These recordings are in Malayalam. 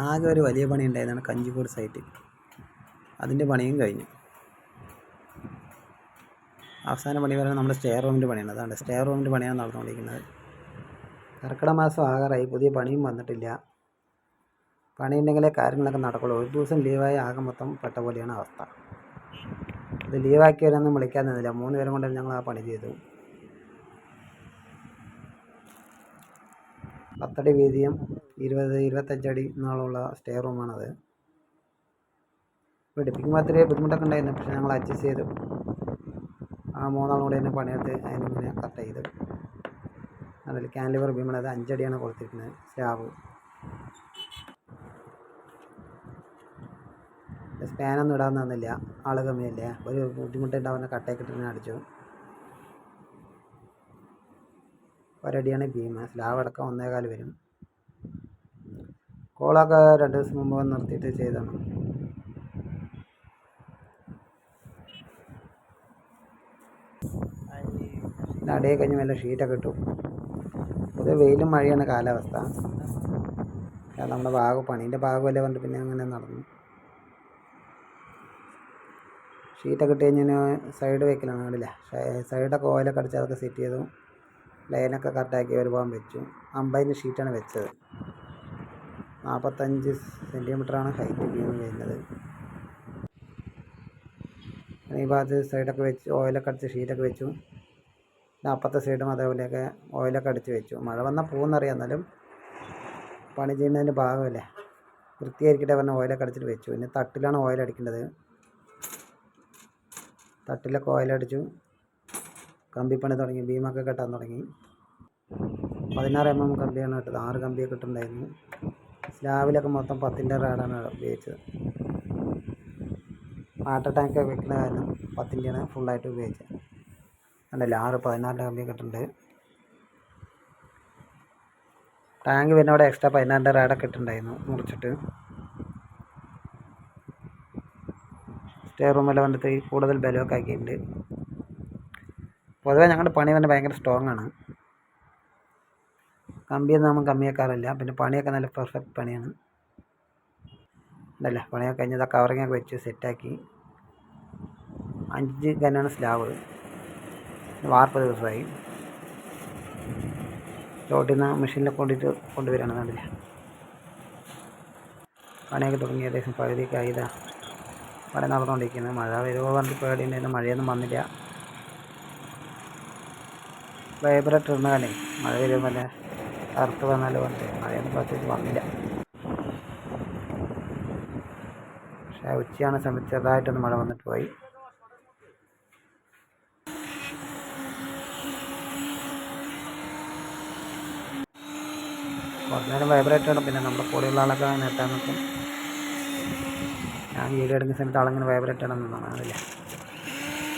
ആകെ ഒരു വലിയ പണി ഉണ്ടായതാണ് കഞ്ചിക്കോട് സൈറ്റ് അതിന്റെ പണിയും കഴിഞ്ഞു. അവസാന പണി പറയുന്നത് നമ്മുടെ സ്റ്റെയർ റൂമിന്റെ പണിയാണ്. അതാണ് സ്റ്റെയർ റൂമിന്റെ പണിയാണ് നടന്നുകൊണ്ടിരിക്കുന്നത്. കർക്കിടക മാസം ആകാറായി. പുതിയ പണിയും വന്നിട്ടില്ല. പണി ഉണ്ടെങ്കിലേ കാര്യങ്ങളൊക്കെ നടക്കുള്ളൂ. ഒരു ദിവസം ലീവായി ആകെ മൊത്തം പെട്ട പോലെയാണ് അവസ്ഥ. ഇത് ലീവാക്കിയവരൊന്നും വിളിക്കാൻ നിന്നില്ല. മൂന്ന് പേരും കൊണ്ട് ഞങ്ങൾ ആ പണി ചെയ്തു പത്തടി വീതിയും ഇരുപത് ഇരുപത്തഞ്ചടി നീളമുള്ള സ്റ്റേ റൂമാണത്. എടുപ്പിക്കുമ്പോൾ അത്രയും ബുദ്ധിമുട്ടൊക്കെ ഉണ്ടായിരുന്നു. പക്ഷേ ഞങ്ങൾ അഡ്ജസ്റ്റ് ചെയ്തു. ആ മൂന്നാളും കൂടെ തന്നെ പണിയെടുത്ത് അതിനിങ്ങനെ കട്ട് ചെയ്തു. അതിൽ ക്യാൻലിവർ ഭീമണത് അഞ്ചടിയാണ് കൊടുത്തിരിക്കുന്നത് സ്ലാബ്. സ്പാനൊന്നും ഇടാൻ തന്നില്ല. ആൾ കമ്മിയല്ലേ. ഒരു ബുദ്ധിമുട്ടുണ്ടാവുന്ന കട്ടയൊക്കെ ഇട്ടിങ്ങനെ അടിച്ചു. ഒരടിയാണ് ഭീമ സ്ലാവ് അടക്കം ഒന്നേകാൽ വരും. കോളൊക്കെ രണ്ട് ദിവസം മുമ്പ് നിർത്തിയിട്ട് ചെയ്തതാണ്. അടിയെ കഴിഞ്ഞ് വല്ല ഷീറ്റൊക്കെ ഇട്ടു. പൊതുവെ വെയിലും മഴയാണ് കാലാവസ്ഥ. നമ്മുടെ ഭാഗം പണീന്റെ ഭാഗമല്ലേ പറഞ്ഞിട്ട് പിന്നെ അങ്ങനെ നടന്നു. ഷീറ്റൊക്കെ ഇട്ട് കഴിഞ്ഞാൽ സൈഡ് വെക്കലാണ് കണ്ടില്ല? സൈഡൊക്കെ ഓയിലൊക്കെ അടിച്ച് അതൊക്കെ സെറ്റ് ചെയ്തു. ലൈനൊക്കെ കറക്റ്റാക്കി ഒരു പോകാൻ വെച്ചു. അമ്പതിന്റെ ഷീറ്റാണ് വെച്ചത്. നാൽപ്പത്തഞ്ച് സെന്റിമീറ്ററാണ് ഹൈറ്റ് ബീം വരുന്നത്. ഈ ഭാഗത്ത് സൈഡൊക്കെ വെച്ച് ഓയിലൊക്കെ അടിച്ച് ഷീറ്റൊക്കെ വെച്ചു. അപ്പുറത്തെ സൈഡും അതേപോലെയൊക്കെ ഓയിലൊക്കെ അടിച്ച് വെച്ചു. മഴ വന്നാൽ പോകുന്നറിയാം എന്നാലും പണി ചെയ്യുന്നതിന്റെ ഭാഗമല്ലേ? വൃത്തിയായിരിക്കട്ടെ പറഞ്ഞ ഓയിലൊക്കെ അടിച്ചിട്ട് വെച്ചു. പിന്നെ തട്ടിലാണ് ഓയിൽ അടിക്കേണ്ടത്. തട്ടിലൊക്കെ ഓയിലടിച്ചു കമ്പിപ്പണി തുടങ്ങി ബീമൊക്കെ കെട്ടാൻ തുടങ്ങി. പതിനാറ് എം എം കമ്പിയാണ് കിട്ടുന്നത്. ആറ് കമ്പിയൊക്കെ ഇട്ടിട്ടുണ്ടായിരുന്നു സ്ലാബിലൊക്കെ മൊത്തം പത്തിന്റെ റാഡാണ് ഉപയോഗിച്ചത്. വാട്ടർ ടാങ്ക് വെക്കുന്ന കാരണം പത്തിന്റെയാണ് ഫുള്ളായിട്ട് ഉപയോഗിച്ചത്. കണ്ടല്ലേ? ആറ് പതിനാറിന്റെ കമ്പി കിട്ടുന്നുണ്ട് ടാങ്ക് പിന്നെ അവിടെ എക്സ്ട്രാ പതിനാറിന്റെ റാഡൊക്കെ ഇട്ടുണ്ടായിരുന്നു മുറിച്ചിട്ട്. സ്റ്റേ റൂമെല്ലാം വന്നിട്ട് കൂടുതൽ ബലമൊക്കെ ആക്കിയിട്ടുണ്ട്. പൊതുവേ ഞങ്ങളുടെ പണി തന്നെ ഭയങ്കര സ്ട്രോങ് ആണ്. കമ്പിയൊന്നും നമ്മൾ കമ്മിയാക്കാറില്ല. പിന്നെ പണിയൊക്കെ നല്ല പെർഫെക്റ്റ് പണിയാണ്. അല്ല പണിയൊക്കെ കഴിഞ്ഞത് കവറിങ്ങൊക്കെ വെച്ച് സെറ്റാക്കി അഞ്ച് കന്നാണ് സ്ലാബ് വാർപ്പ് ദിവസമായി. ചോട്ടിൽ നിന്ന് മെഷീനിൽ കൊണ്ടിട്ട് കൊണ്ടുവരികയാണ് നല്ല പണിയൊക്കെ തുടങ്ങി ഏകദേശം പകുതിയൊക്കെ ആയതാ പണി നടന്നുകൊണ്ടിരിക്കുന്നത് മഴ വരുമോ പറഞ്ഞിട്ട് പേടിയുണ്ടായിരുന്നു. മഴയൊന്നും വന്നില്ല. വൈബ്രേറ്റർ ഇടുന്നതാണേ മഴ വരുമ്പോൾ കറുത്ത് വന്നാലോ പറഞ്ഞിട്ട് മഴയൊന്നും പ്രത്യേകിച്ച് വന്നില്ല. പക്ഷേ ഉച്ചയാണ് സമയത്ത് ചെറുതായിട്ടൊന്ന് മഴ വന്നിട്ട് പോയി. കുറച്ച് നേരം വൈബ്രേറ്റ് ആണ് പിന്നെ നമ്മുടെ കൂടെയുള്ള ആളൊക്കെ നേട്ടാൻ നിൽക്കും. ഞാൻ വീഡിയോ എടുക്കുന്ന സമയത്ത് ആളിങ്ങനെ വൈബ്രേറ്റ് ആണെന്ന് അതില്ല.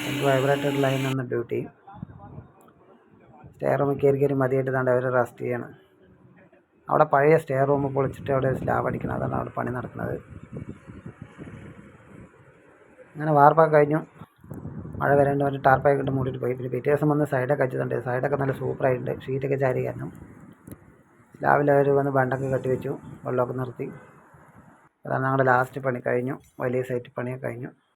എനിക്ക് ലൈൻ ഇടലായിരുന്നു ഡ്യൂട്ടി സ്റ്റെയർ റൂമിൽ കയറി കയറി മതിയായിട്ട് താണ്ട് അവർ റെസ്റ്റ് ചെയ്യണം. അവിടെ പഴയ സ്റ്റെയർ റൂം പൊളിച്ചിട്ട് അവിടെ സ്ലാബ് അടിക്കണം. അതാണ് അവിടെ പണി നടക്കുന്നത്. അങ്ങനെ വാർപ്പൊക്കെ കഴിഞ്ഞു. മഴ വരേണ്ട ഒരു ടാർപ്പായി ഇട്ട് മൂടിയിട്ട് പോയി. പിന്നെ പിറ്റേ ദിവസം വന്ന് സൈഡൊക്കെ അടിച്ചിട്ടുണ്ട് സൈഡൊക്കെ നല്ല സൂപ്പറായിട്ടുണ്ട് ഷീറ്റൊക്കെ ചാരി കാരണം രാവിലെ അവർ വന്ന് ബണ്ടൊക്കെ കെട്ടി വെച്ചു. വെള്ളമൊക്കെ നിർത്തി. അതാണ് ഞങ്ങളുടെ ലാസ്റ്റ് പണി. കഴിഞ്ഞു. വലിയ സൈറ്റ് പണിയൊക്കെ കഴിഞ്ഞു.